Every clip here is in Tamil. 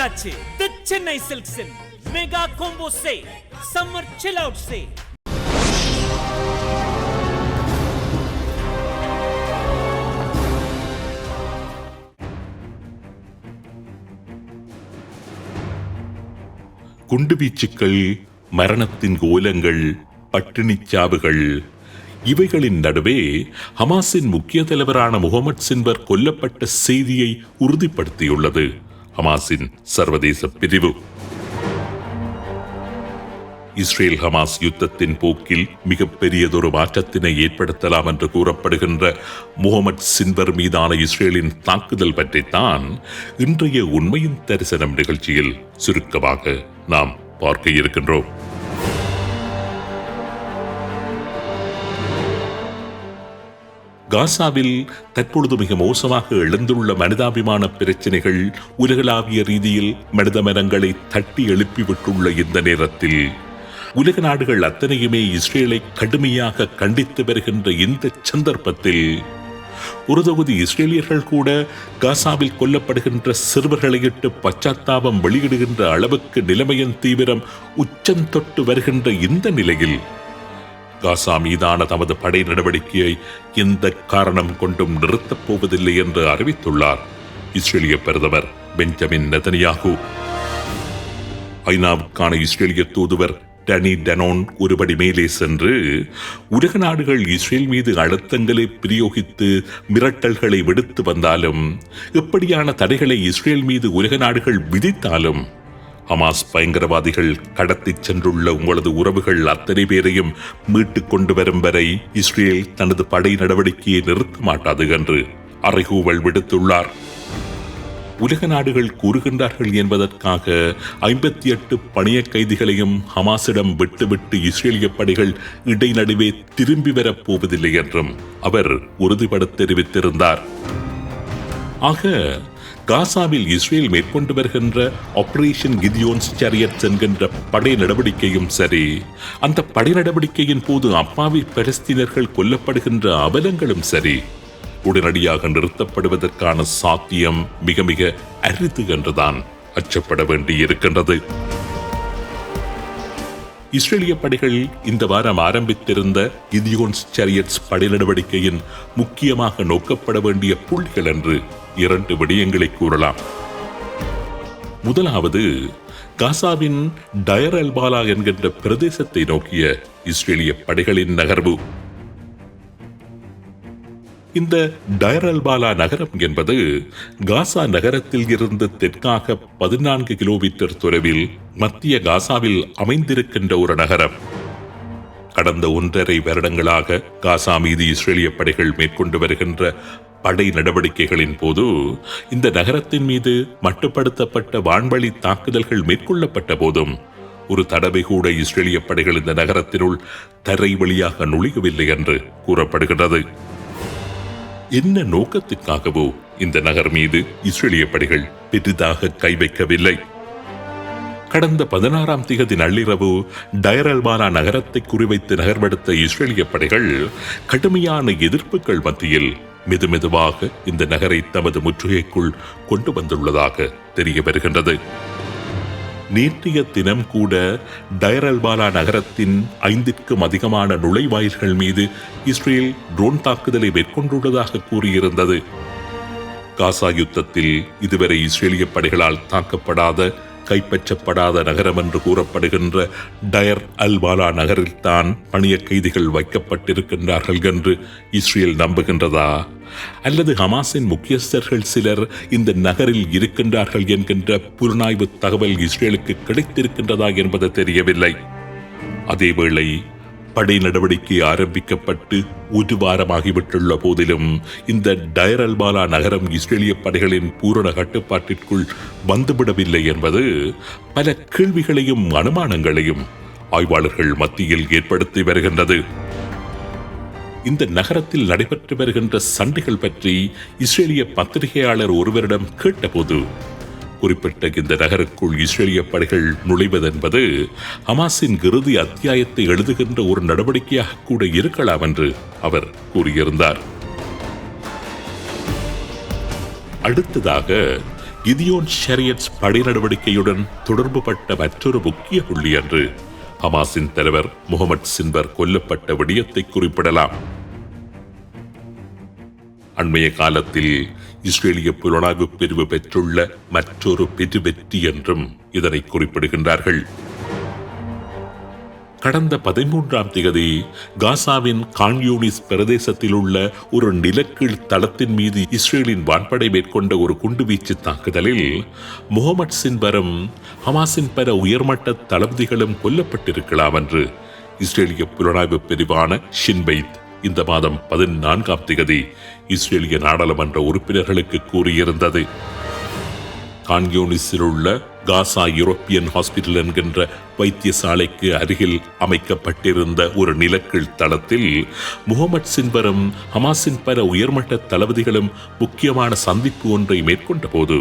வந்தாச்சு the Chennai சில்க்ஸின் mega combo say summer chill out say குண்டுவீச்சுக்கள் மரணத்தின் கோலங்கள் பட்டினிச் சாவுகள். இவைகளின் நடுவே ஹமாஸின் முக்கிய தலைவரான முகமது சின்வர் கொல்லப்பட்ட செய்தியை உறுதிப்படுத்தியுள்ளது. ஹமாஸின் சர்வதேச பிரிவு. இஸ்ரேல் ஹமாஸ் யுத்தத்தின் போக்கில் மிகப்பெரியதொரு மாற்றத்தினை ஏற்படுத்தலாம் என்று கூறப்படுகின்ற முகமது சின்வர் மீதான இஸ்ரேலின் தாக்குதல் பற்றித்தான் இன்றைய உண்மையின் தரிசனம் நிகழ்ச்சியில் சுருக்கமாக நாம் பார்க்க இருக்கின்றோம். காசாவில் தற்பொழுது மிக மோசமாக எழுந்துள்ள மனிதாபிமான பிரச்சனைகள் உலகளாவிய ரீதியில் மனித மனங்களை தட்டி எழுப்பிவிட்டுள்ள இந்த நேரத்தில் உலக நாடுகள் அத்தனையுமே இஸ்ரேலை கடுமையாக கண்டித்து வருகின்ற இந்த சந்தர்ப்பத்தில் ஒரு தொகுதி இஸ்ரேலியர்கள் கூட காசாவில் கொல்லப்படுகின்ற சிறுவர்களையிட்டு பச்சாத்தாபம் வெளியிடுகின்ற அளவுக்கு நிலைமையின் தீவிரம் உச்சந்தொட்டு வருகின்ற இந்த நிலையில் காசா மீதான தமது படை நடவடிக்கையை எந்த காரணம் கொண்டும் நிறுத்தப் போவதில்லை என்று அறிவித்துள்ளார். இஸ்ரேலிய பிரதமர் பெஞ்சமின் நெதனியாகு. ஐநாவுக்கான இஸ்ரேலிய தூதுவர் டனி டனோன் ஒருபடி மேலே சென்று உலக நாடுகள் இஸ்ரேல் மீது அழுத்தங்களை பிரயோகித்து மிரட்டல்களை விடுத்து வந்தாலும் எப்படியான தடைகளை இஸ்ரேல் மீது உலக நாடுகள் விதித்தாலும் ஹமாஸ் பயங்கரவாதிகள் கடத்திச் சென்றுள்ள உங்களது உறவுகள் அத்தனை பேரையும் மீட்டுக் கொண்டு வரும் வரை இஸ்ரேல் தனது படை நடவடிக்கையை நிறுத்த மாட்டாது என்று அறைகூவல் விடுத்துள்ளார். உலக நாடுகள் கூறுகின்றார்கள் என்பதற்காக ஐம்பத்தி எட்டு பணிய கைதிகளையும் ஹமாஸிடம் விட்டுவிட்டு இஸ்ரேலிய படைகள் இடைநடுவே திரும்பி வரப் போவதில்லை என்றும் அவர் உறுதிபட தெரிவித்திருந்தார். ஆக காசாவில் இஸ்ரேல் மேற்கொண்டு வருகின்ற ஆபரேஷன் கிதியோன்ஸ் சேரியட்ஸ் என்கின்ற படை நடவடிக்கையும் சரி அந்த படை நடவடிக்கையின் போது அப்பாவி பலஸ்தீனர்கள் கொல்லப்படுகின்ற அவலங்களும் சரி உடனடியாக நிறுத்தப்படுவதற்கான சாத்தியம் மிக மிக அரிது என்றுதான் அச்சப்பட வேண்டியிருக்கின்றது. இஸ்ரேலிய படைகள் இந்த வாரம் ஆரம்பித்திருந்த இதியோன்ஸ் சரியட்ஸ் படை நடவடிக்கையின் முக்கியமாக நோக்கப்பட வேண்டிய புள்ளிகள் என்று இரண்டு விடயங்களை கூறலாம். முதலாவது காசாவின் டயர் அல்பாலா என்கின்ற பிரதேசத்தை நோக்கிய இஸ்ரேலிய படைகளின் நகர்வு. இந்த டயர் அல்பாலா நகரம் என்பது காசா நகரத்தில் இருந்து தெற்காக பதினான்கு கிலோமீட்டர் தொலைவில் மத்திய காசாவில் அமைந்திருக்கின்ற ஒரு நகரம். கடந்த ஒன்றரை வருடங்களாக காசா மீது இஸ்ரேலிய படைகள் மேற்கொண்டு வருகின்ற படை நடவடிக்கைகளின் போது இந்த நகரத்தின் மீது மட்டுப்படுத்தப்பட்ட வான்வழி தாக்குதல்கள் மேற்கொள்ளப்பட்ட போதும் ஒரு தடவை கூட இஸ்ரேலிய படைகள் இந்த நகரத்தினுள் தரை வழியாக நுழையவில்லை என்று கூறப்படுகிறது என்ன நோக்கத்துக்காகவோ இந்த நகர் மீது இஸ்ரேலிய படைகள் பெரிதாக கை வைக்கவில்லை. கடந்த பதினாறாம் திகதி நள்ளிரவு டயரல்பானா நகரத்தை குறிவைத்து நகர்வெடுத்த இஸ்ரேலிய படைகள் கடுமையான எதிர்ப்புகள் மத்தியில் மெதுமெதுவாக இந்த நகரை தமது முற்றுகைக்குள் கொண்டு வந்துள்ளதாக தெரிய வருகின்றது. நேற்றைய தினம் கூட டயரல்பாலா நகரத்தின் ஐந்திற்கும் அதிகமான நுழைவாயில்கள் மீது இஸ்ரேல் ட்ரோன் தாக்குதலை மேற்கொண்டுள்ளதாக கூறியிருந்தது. காசா யுத்தத்தில் இதுவரை இஸ்ரேலிய படைகளால் தாக்கப்படாத கைப்பற்றப்படாத நகரம் என்று கூறப்படுகின்ற டயர் அல்வாலா நகரில்தான் பணிய கைதிகள் வைக்கப்பட்டிருக்கின்றார்கள் என்று இஸ்ரேல் நம்புகின்றதா? அல்லது ஹமாஸின் முக்கியஸ்தர்கள் சிலர் இந்த நகரில் இருக்கின்றார்கள் என்கின்ற புலனாய்வு தகவல் இஸ்ரேலுக்கு கிடைத்திருக்கின்றதா என்பது தெரியவில்லை. அதேவேளை படை நடவடிக்கை ஆரம்பிக்கப்பட்டு ஒரு வாரமாகிவிட்டுள்ள போதிலும் இந்த டயர் அல்பாலா நகரம் இஸ்ரேலிய படைகளின் பூரண கட்டுப்பாட்டிற்குள் வந்துவிடவில்லை என்பது பல கேள்விகளையும் அனுமானங்களையும் ஆய்வாளர்கள் மத்தியில் ஏற்படுத்தி வருகின்றது. இந்த நகரத்தில் நடைபெற்று வருகின்ற சண்டைகள் பற்றி இஸ்ரேலிய பத்திரிகையாளர் ஒருவரிடம் கேட்டபோது குறிப்பிட்ட இந்த நகருக்குள் இஸ்ரேலிய படைகள் நுழைவதென்பது ஹமாஸின் இறுதி அத்தியாயத்தை எழுதுகின்ற ஒரு நடவடிக்கையாக கூட இருக்கலாம் என்று அவர் கூறியிருந்தார். அடுத்ததாக கிதியோன் ஷரியட்ஸ் படை நடவடிக்கையுடன் தொடர்புபட்ட மற்றொரு முக்கிய புள்ளி என்று ஹமாஸின் தலைவர் முகமது சின்பர் கொல்லப்பட்ட விடயத்தை குறிப்பிடலாம். அண்மைய காலத்தில் இஸ்ரேலிய புலனாய்வு பிரிவு பெற்றுள்ள மற்றொரு பெரு வெற்றி என்றும் இதனை குறிப்பிடுகின்றார்கள். கடந்த பதிமூன்றாம் தேதி காசாவின் கான்யூனிஸ் பிரதேசத்தில் உள்ள ஒரு நிலக்கீழ் தளத்தின் மீது இஸ்ரேலின் வான்படை மேற்கொண்ட ஒரு குண்டுவீச்சு தாக்குதலில் முகமது சின்பரும் ஹமாஸின் பல உயர்மட்ட தளபதிகளும் கொல்லப்பட்டிருக்கலாம் என்று இஸ்ரேலிய புலனாய்வு பிரிவான ஷின்பைத் இந்த மாதம் பதினான்காம் திகதி இஸ்ரேலிய நாடாளுமன்ற உறுப்பினர்களுக்கு கூறியிருந்தது. கான்யூனிஸில் உள்ள காசா யூரோப்பியன் ஹாஸ்பிட்டல் என்கின்ற வைத்தியசாலைக்கு அருகில் அமைக்கப்பட்டிருந்த ஒரு நிலக்கீழ் தளத்தில் முகமது சின்பரும் ஹமாஸின் பல உயர்மட்ட தளபதிகளும் முக்கியமான சந்திப்பு ஒன்றை மேற்கொண்ட போது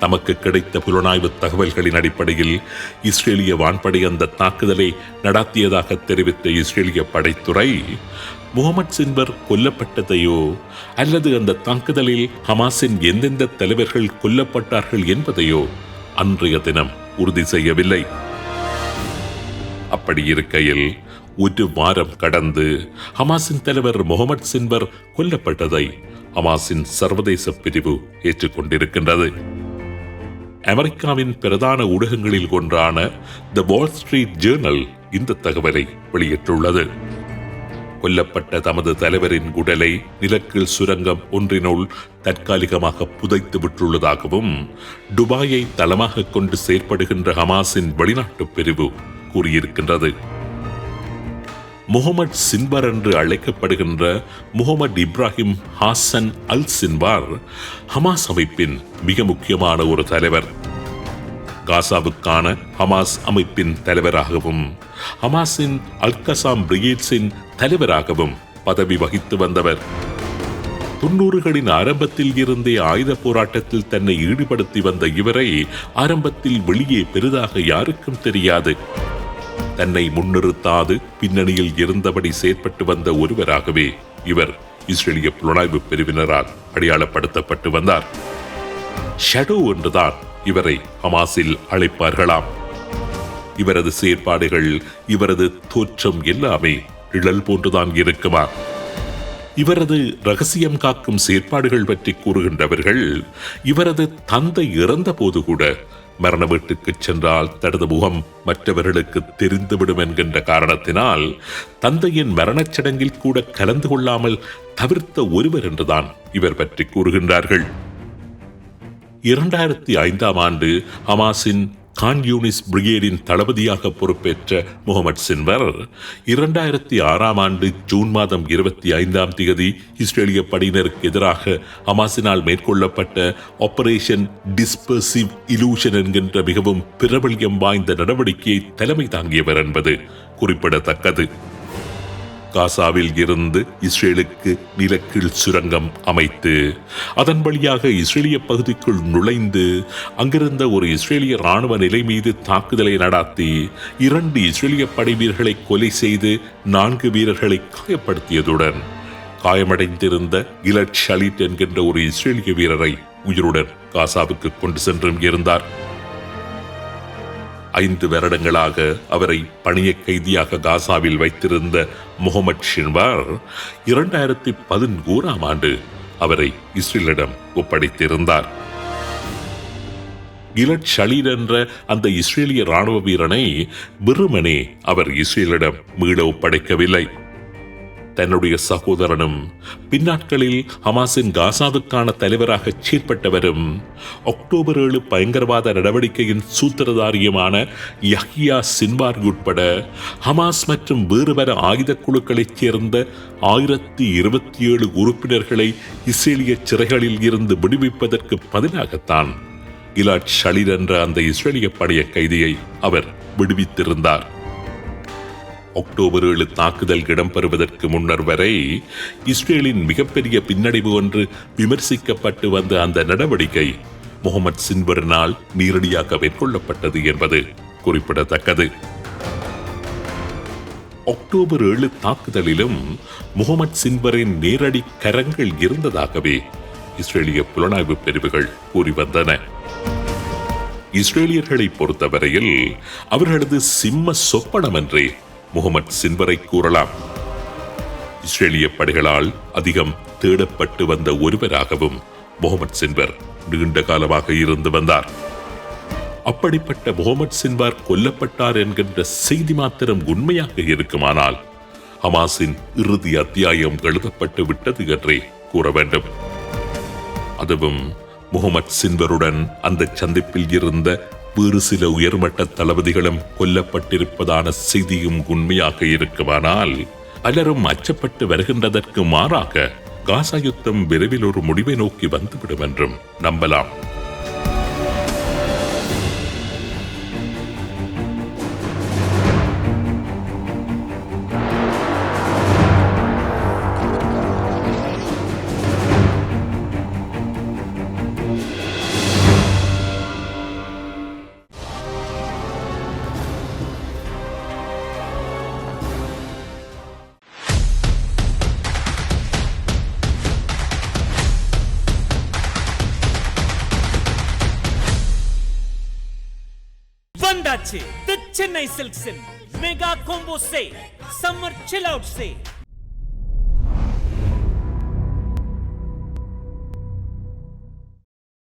தமக்கு கிடைத்த புலனாய்வு தகவல்களின் அடிப்படையில் இஸ்ரேலிய வான்படை அந்த தாக்குதலை நடாத்தியதாக தெரிவித்த இஸ்ரேலிய படைத்துறை முகமது சின்வர் கொல்லப்பட்டதையோ அல்லது அந்த தாக்குதலில் ஹமாஸின் எந்தெந்த தலைவர்கள் கொல்லப்பட்டார்கள் என்பதையோ அன்றைய தினம் உறுதி செய்யவில்லை. அப்படி இருக்கையில் ஒரு வாரம் கடந்து ஹமாஸின் தலைவர் முகமது சின்வர் கொல்லப்பட்டதை ஹமாஸின் சர்வதேச பிரிவு ஏற்றுக்கொண்டிருக்கின்றது. அமெரிக்காவின் பிரதான ஊடகங்களில் ஒன்றான த வால் ஸ்ட்ரீட் ஜேர்னல் இந்த தகவலை வெளியிட்டுள்ளது. கொல்லப்பட்ட தமது தலைவரின் உடலை நிலக்கீழ் சுரங்கம் ஒன்றினுள் தற்காலிகமாக புதைத்து விட்டுள்ளதாகவும் துபாயை தளமாக கொண்டு செயற்படுகின்ற ஹமாஸின் வெளிநாட்டு பிரிவு கூறியிருக்கின்றது. முகமது சின்பார் என்று அழைக்கப்படுகின்ற Mohammed Ibrahim Hassan al Sinwar Hamas அமைப்பின் மிக முக்கியமான ஒரு தலைவர். காசாவுக்கான ஹமாஸ் அமைப்பின் தலைவராகவும் ஹமாஸின் அல்கசாம் பிரிகேட்ஸின் தலைவராகவும் பதவி வகித்து வந்தவர். தொன்னூறுகளின் ஆரம்பத்தில் இருந்தே ஆயுத போராட்டத்தில் தன்னை ஈடுபடுத்தி வந்த இவரை ஆரம்பத்தில் வெளியே பெரிதாக யாருக்கும் தெரியாது. தன்னை முன்னிறுத்தாது பின்னணியில் இருந்தபடி செயற்பட்டு வந்த ஒருவராகவே இவர் இஸ்ரேலிய புலனாய்வு பிரிவினரால் அடையாளப்படுத்தப்பட்டு வந்தார். ஷடோ என்றுதான் இவரை ஹமாஸில் அழைப்பார்களாம். இவரது செயற்பாடுகள் இவரது தோற்றம் எல்லாமே இழல் போன்றுதான் இருக்குமா? இவரது ரகசியம் காக்கும் செயற்பாடுகள் பற்றி கூறுகின்றவர்கள் இவரது தந்தை இறந்த போது கூட மரண வீட்டுக்கு சென்றால் தனது முகம் மற்றவர்களுக்கு தெரிந்துவிடும் என்கின்ற காரணத்தினால் தந்தையின் மரணச் சடங்கில் கூட கலந்து கொள்ளாமல் தவிர்த்த ஒருவர் என்றுதான் இவர் பற்றி கூறுகின்றார்கள். இரண்டாயிரத்தி ஐந்தாம் ஆண்டு ஹமாஸின் கான் யூனிஸ் பிரிகேடின் தளபதியாக பொறுப்பேற்ற முகமது சின்வர் இரண்டாயிரத்தி ஆறாம் ஆண்டு ஜூன் மாதம் இருபத்தி ஐந்தாம் தேதி இஸ்ரேலிய படையினருக்கு எதிராக ஹமாஸினால் மேற்கொள்ளப்பட்ட ஆபரேஷன் டிஸ்பர்சிவ் இலூஷன் என்கின்ற மிகவும் பிரபல்யம் வாய்ந்த நடவடிக்கையை தலைமை தாங்கியவர் என்பது குறிப்பிடத்தக்கது. காசாவில் இருந்து இஸ்ரேலுக்கு நிலக்கீழ் சுரங்கம் அமைத்து அதன் வழியாக இஸ்ரேலிய பகுதிக்குள் நுழைந்து அங்கிருந்த ஒரு இஸ்ரேலிய ராணுவ நிலை மீது தாக்குதலை நடாத்தி இரண்டு இஸ்ரேலிய படை வீரர்களை கொலை செய்து நான்கு வீரர்களை காயப்படுத்தியதுடன் காயமடைந்திருந்த கிலட் ஷலிட் என்கின்ற ஒரு இஸ்ரேலிய வீரரை உயிருடன் காசாவுக்கு கொண்டு சென்றும் இருந்தார். ஐந்து வருடங்களாக அவரை பணிய கைதியாக காசாவில் வைத்திருந்த முகமது ஷின்வார் இரண்டாயிரத்தி பதினோராம் ஆண்டு அவரை இஸ்ரேலிடம் ஒப்படைத்திருந்தார். கிலட் ஷலீர் என்ற அந்த இஸ்ரேலிய ராணுவ வீரனை வெறுமனே அவர் இஸ்ரேலிடம் மீள ஒப்படைக்கவில்லை. தன்னுடைய சகோதரனும் பின்னாட்களில் ஹமாஸின் காசாவுக்கான தலைவராக செயற்பட்டவரும் அக்டோபர் ஏழு பயங்கரவாத நடவடிக்கையின் சூத்திரதாரியுமான யஹியா சின்வார் உட்பட ஹமாஸ் மற்றும் வேறு பல ஆயுத குழுக்களைச் சேர்ந்த ஆயிரத்தி இருபத்தி ஏழு உறுப்பினர்களை இஸ்ரேலிய சிறைகளில் இருந்து விடுவிப்பதற்கு பதிலாகத்தான் இலாட் ஷலீர் என்ற அந்த இஸ்ரேலிய படைய கைதியை அவர் விடுவித்திருந்தார். அக்டோபர் ஏழு தாக்குதல் இடம்பெறுவதற்கு முன்னர் வரை இஸ்ரேலின் மிகப்பெரிய பின்னடைவு ஒன்று விமர்சிக்கப்பட்டு வந்த அந்த நடவடிக்கை முகமது சின்வரினால் நேரடியாக மேற்கொள்ளப்பட்டது என்பது குறிப்பிடத்தக்கது. அக்டோபர் ஏழு தாக்குதலிலும் முகமது சின்வரின் நேரடி கரங்கள் இருந்ததாகவே இஸ்ரேலிய புலனாய்வு பிரிவுகள் கூறி வந்தன. இஸ்ரேலியர்களை பொறுத்தவரையில் அவர்களது சிம்ம சொப்பனம் என்றே முகமது சின்வரை கூறலாம். இஸ்ரேலிய படைகளால் அதிகம் தேடப்பட்டு வந்த ஒருவராகவும் முகமது சின்வர் நீண்ட காலமாக இருந்து வந்தார். அப்படிப்பட்ட முகமது சின்வார் கொல்லப்பட்டார் என்கின்ற செய்தி மாத்திரம் உண்மையாக இருக்குமானால் ஹமாஸின் இறுதி அத்தியாயம் எழுதப்பட்டு விட்டது என்றே கூற வேண்டும். அதுவும் முகமது சின்வருடன் அந்த சந்திப்பில் இருந்த வேறு சில உயர்மட்ட தளபதிகளும் கொல்லப்பட்டிருப்பதான செய்தியும் உண்மையாக இருக்குமானால் பலரும் அச்சப்பட்டு வருகின்றதற்கு மாறாக காசா யுத்தம் விரைவில் ஒரு முடிவை நோக்கி வந்துவிடும் என்றும் நம்பலாம். வந்தாச்சு the Chennai சில்க்ஸின் mega combo say summer chill out say